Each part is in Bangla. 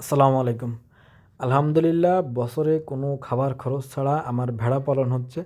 আসসালামু আলাইকুম। আলহামদুলিল্লাহ বছরে কোনো খাবার খরচ ছাড়া আমার ভেড়া পালন হচ্ছে।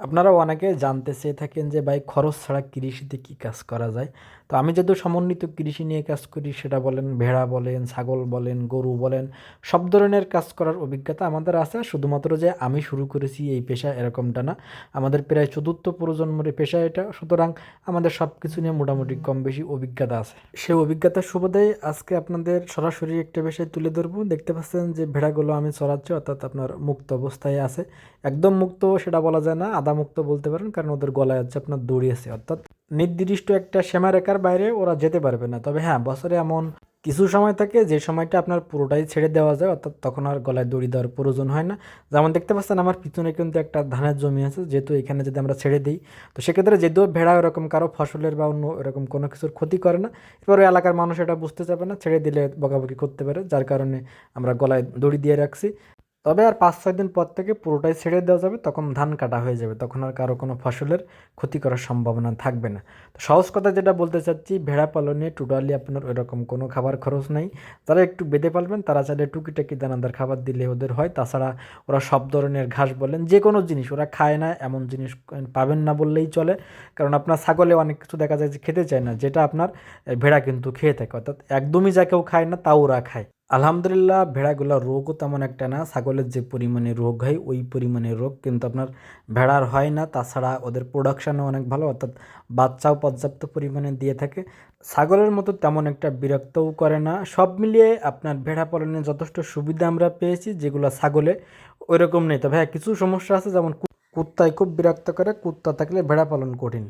আপনারা অনেকে জানতে চেয়ে থাকেন যে ভাই খরচ ছাড়া কৃষিতে কী কাজ করা যায়? তো আমি যেহেতু সমন্বিত কৃষি নিয়ে কাজ করি, সেটা বলেন ভেড়া বলেন, ছাগল বলেন, গরু বলেন, সব ধরনের কাজ করার অভিজ্ঞতা আমাদের আছে। শুধুমাত্র যে আমি শুরু করেছি এই পেশা এরকমটা না, আমাদের প্রায় চতুর্থ প্রজন্মের পেশা এটা। সুতরাং আমাদের সব কিছু নিয়ে মোটামুটি কম বেশি অভিজ্ঞতা আছে। সেই অভিজ্ঞতার সুবাদেই আজকে আপনাদের সরাসরি একটা বিষয় তুলে ধরবো। দেখতে পাচ্ছেন যে ভেড়াগুলো আমি চড়াচ্ছি, অর্থাৎ আপনার মুক্ত অবস্থায় আছে। একদম মুক্ত সেটা বলা যায় না আধা মুক্ত বলতে পারেন, কারণ ওদের গলায় হচ্ছে আপনার দড়ি আছে। অর্থাৎ নির্দিষ্ট একটা সীমারেখার বাইরে ওরা যেতে পারবে না। তবে হ্যাঁ বছরে এমন কিছু সময় থাকে যে সময়টা আপনার পুরোটাই ছেড়ে দেওয়া যায়, অর্থাৎ তখন আর গলায় দড়ি দেওয়ার প্রয়োজন হয় না। যেমন দেখতে পাচ্ছেন, আমার পিছনে কিন্তু একটা ধানের জমি আছে, যেহেতু এখানে যদি আমরা ছেড়ে দিই, তো সেক্ষেত্রে যদিও ভেড়া ওরকম কারও ফসলের বা অন্য এরকম কোনো কিছুর ক্ষতি করে না এবার ওই এলাকার মানুষ এটা বুঝতে চাবে না, ছেড়ে দিলে বকাবকি করতে পারে, যার কারণে আমরা গলায় দড়ি দিয়ে রাখছি। তবে আর পাঁচ, ছয় দিন পর থেকে পুরোটাই ছেড়ে দেওয়া যাবে, তখন ধান কাটা হয়ে যাবে, তখন আর কারও কোনো ফসলের ক্ষতি করার সম্ভাবনা থাকবে না। তো সহজ কথা যেটা বলতে চাচ্ছি, ভেড়া পালনে টোটালি আপনার ওইরকম কোনো খাবার খরচ নেই। যারা একটু বেঁধে পালবেন, তারা চাইলে টুকিটাকি দানাদার খাবার দিলে ওদের হয়। তাছাড়া ওরা সব ধরনের ঘাস বলেন, যে কোনো জিনিস, ওরা খায় না, এমন জিনিস পাবেন না বললেই চলে। কারণ আপনার ছাগলে অনেক কিছু দেখা যায় যে খেতে চায় না, যেটা আপনার ভেড়া কিন্তু খেয়ে থাকে। অর্থাৎ একদমই যা কেউ খায় না, তাও ওরা খায়। আলহামদুলিল্লাহ ভেড়াগুলোর রোগও তেমন একটা না। ছাগলের যে পরিমাণে রোগ হয়, ওই পরিমাণে রোগ কিন্তু আপনার ভেড়ার হয় না। তাছাড়া ওদের প্রোডাকশানও অনেক ভালো, অর্থাৎ বাচ্চাও পর্যাপ্ত পরিমাণে দিয়ে থাকে। ছাগলের মতো তেমন একটা বিরক্তও করে না। সব মিলিয়ে আপনার ভেড়া পালনে যথেষ্ট সুবিধা আমরা পেয়েছি, যেগুলো ছাগলে ওইরকম নেই। তবে হ্যাঁ কিছু সমস্যা আছে, যেমন কুত্তায় খুব বিরক্ত করে, কুত্তা থাকলে ভেড়া পালন কঠিন।